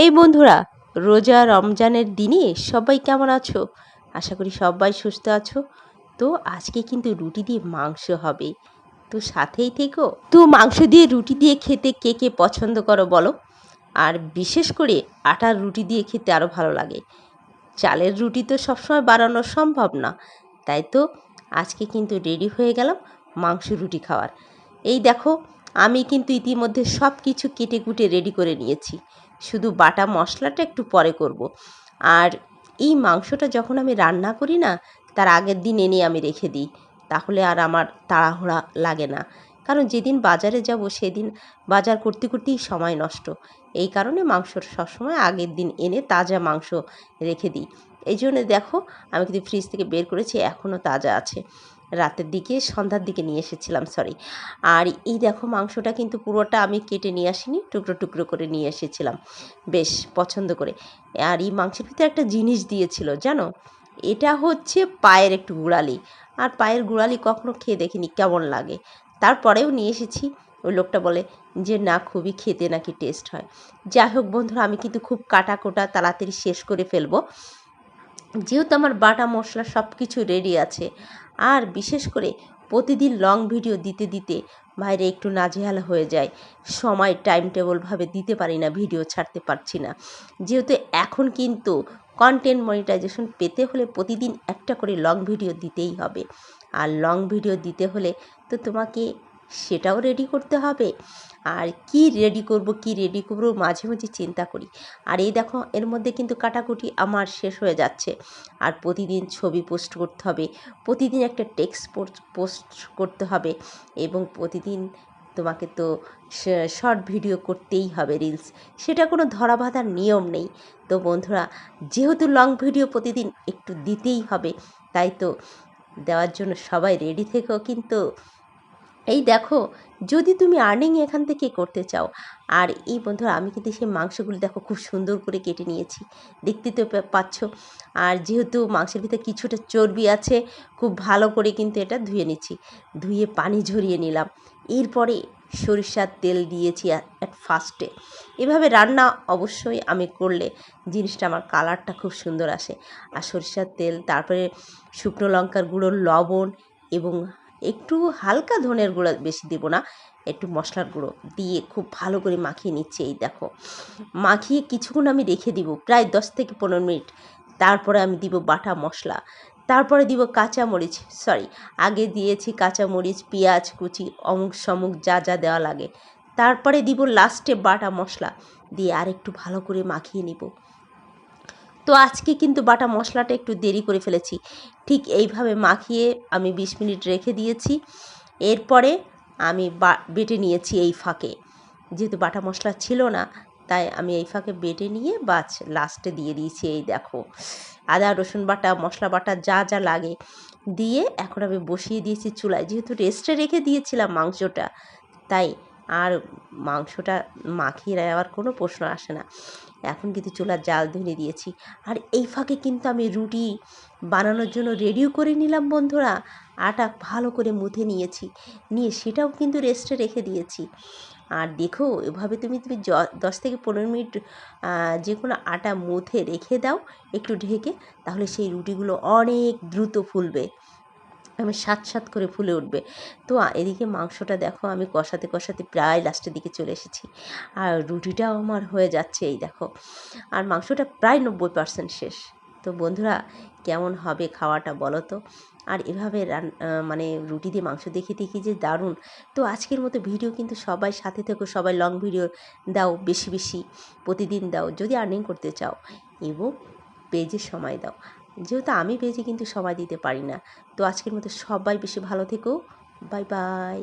এই বন্ধুরা, রোজা রমজানের দিনে সবাই কেমন আছো? আশা করি সবাই সুস্থ আছো। তো আজকে কিন্তু রুটি দিয়ে মাংস হবে। তো সাথেই থেকো। তো মাংস দিয়ে রুটি দিয়ে খেতে কে কে পছন্দ করো বলো? আর বিশেষ করে আটার রুটি দিয়ে খেতে আরও ভালো লাগে। চালের রুটি তো সবসময় বানানো সম্ভব না। তাই তো আজকে কিন্তু রেডি হয়ে গেলাম মাংস রুটি খাওয়ার। এই দেখো, আমি কিন্তু ইতিমধ্যে সব কিছু কেটে কুটে রেডি করে নিয়েছি। শুধু বাটা মশলাটা একটু পরে করব। আর এই মাংসটা যখন আমি রান্না করি না, তার আগের দিন এনে আমি রেখে দিই। তাহলে আর আমার তাড়াহুড়া লাগে না। কারণ যেদিন বাজারে যাব, সেদিন বাজার করতে করতেই সময় নষ্ট। এই কারণে মাংস সবসময় আগের দিন এনে তাজা মাংস রেখে দিই। এই জন্য দেখো, আমি কিন্তু ফ্রিজ থেকে বের করেছি এখনও তাজা আছে। রাতের দিকে, সন্ধ্যার দিকে নিয়ে এসেছিলাম সরি আর এই দেখো মাংসটা কিন্তু পুরোটা আমি কেটে নিয়ে আসিনি, টুকরো টুকরো করে নিয়ে এসেছিলাম। বেশ পছন্দ করে। আর এই মাংসের ভিতরে একটা জিনিস দিয়েছিল, জানো? এটা হচ্ছে পায়ের একটু গুড়ালি। আর পায়ের গুড়ালি কখনো খেয়ে দেখিনি, কেমন লাগে? তারপরেও নিয়ে এসেছি। ওই লোকটা বলে যে, না, খুবই খেতে নাকি টেস্ট হয়। যাই হোক বন্ধুরা, আমি কিন্তু খুব কাটা কোটা তাড়াতাড়ি শেষ করে ফেলব। যেহেতু আমার বাটা মশলা সব কিছু রেডি আছে, আর বিশেষ করে প্রতিদিন লং ভিডিও দিতে দিতে বাইরে একটু নাজেহাল হয়ে যায়। সময় টাইম টেবলভাবে দিতে পারি না ভিডিও ছাড়তে পারছি না। যেহেতু এখন কিন্তু কন্টেন্ট মনিটাইজেশন পেতে হলে প্রতিদিন একটা করে লং ভিডিও দিতেই হবে। আর লং ভিডিও দিতে হলে তো তোমাকে সেটাও রেডি করতে হবে। আর কি রেডি করব, কি রেডি করব মাঝে মাঝে চিন্তা করি। আর এই দেখো, এর মধ্যে কিন্তু কাটাকুটি আমার শেষ হয়ে যাচ্ছে। আর প্রতিদিন ছবি পোস্ট করতে হবে। প্রতিদিন একটা টেক্সট পোস্ট করতে হবে। এবং প্রতিদিন তোমাকে তো শর্ট ভিডিও করতেই হবে রিলস সেটা কোনো ধরা বাঁধার নিয়ম নেই। তো বন্ধুরা, যেহেতু লং ভিডিও প্রতিদিন একটু দিতেই হবে, তাই তো দেওয়ার জন্য সবাই রেডি থেকেও কিন্তু এই দেখো, যদি তুমি আর্নিং এখান থেকে করতে চাও, আর এই বন্ধুরা আমি কিন্তু সেই মাংসগুলো দেখো খুব সুন্দর করে কেটে নিয়েছি। দেখতে তো পাচ্ছ। আর যেহেতু মাংসের ভিতরে কিছুটা চর্বি আছে, খুব ভালো করে কিন্তু এটা ধুয়ে নিচ্ছি। ধুয়ে পানি ঝরিয়ে নিলাম। এরপরে সরিষার তেল দিয়েছি অ্যাট ফার্স্টে এভাবে রান্না অবশ্যই আমি করলে জিনিসটা আমার কালারটা খুব সুন্দর আসে। আর সরিষার তেল, তারপরে শুকনো লঙ্কার গুঁড়ো, লবণ এবং একটু হালকা ধনের গুঁড়ো বেশি দেব না, একটু মশলার গুঁড়ো দিয়ে খুব ভালো করে মাখিয়ে নিচ্ছে এই দেখো। মাখিয়ে কিছুক্ষণ আমি রেখে দিব, প্রায় দশ থেকে পনেরো মিনিট। তারপরে আমি দিব বাটা মশলা, তারপরে দিব কাঁচামরিচ সরি আগে দিয়েছি কাঁচামরিচ, পেঁয়াজ, কুচি, অমুক সমুক যা যা দেওয়া লাগে। তারপরে দিব লাস্টে বাটা মশলা, দিয়ে আর একটু ভালো করে মাখিয়ে নিব। তো আজকে কিন্তু বাটা মশলাটা একটু দেরি করে ফেলেছি। ঠিক এইভাবে মাখিয়ে আমি বিশ মিনিট রেখে দিয়েছি। এরপরে আমি বেটে নিয়েছি এই ফাঁকে। যেহেতু বাটা মশলা ছিল না, তাই আমি এই ফাঁকে বেটে নিয়ে বাছ লাস্টে দিয়ে দিয়েছি এই দেখো। আদা, রসুন বাটা, মশলা বাটা যা যা লাগে দিয়ে এখন আমি বসিয়ে দিয়েছি চুলায়। যেহেতু রেস্টে রেখে দিয়েছিলাম মাংসটা, তাই আর মাংসটা মাখিয়ে নেওয়ার কোনো প্রশ্ন আসে না। এখন কিন্তু চুলার জাল ধরে দিয়েছি। আর এই ফাঁকে কিন্তু আমি রুটি বানানোর জন্য রেডিও করে নিলাম বন্ধুরা। আটা ভালো করে মুথে নিয়েছি। নিয়ে সেটাও কিন্তু রেস্টে রেখে দিয়েছি। আর দেখো, এভাবে তুমি তুমি দশ থেকে পনেরো মিনিট যে কোনো আটা মুথে রেখে দাও, একটু ঢেকে, তাহলে সেই রুটিগুলো অনেক দ্রুত ফুলবে। আমি সাত সাত করে ফুলে উঠবে। তো এদিকে মাংসটা দেখো, আমি কষাতে কষাতে প্রায় লাস্টের দিকে চলে এসেছি। আর রুটিটাও আমার হয়ে যাচ্ছে এই দেখো। আর মাংসটা প্রায় নব্বই পার্সেন্ট শেষ। তো বন্ধুরা, কেমন হবে খাওয়াটা বলো তো? আর এভাবে রান মানে রুটি দিয়ে মাংস দেখে দেখি যে দারুণ। তো আজকের মতো ভিডিও কিন্তু সবাই সাথে থেকো, সবাই লং ভিডিও দাও, বেশি বেশি প্রতিদিন দাও। যদি আর্নিং করতে চাও, এবং পেজে সময় দাও। যেহেতু আমি বেজে কিন্তু সময় দিতে পারি না। তো আজকের মতো সবাই বেশি ভালো থেকো। Bye bye.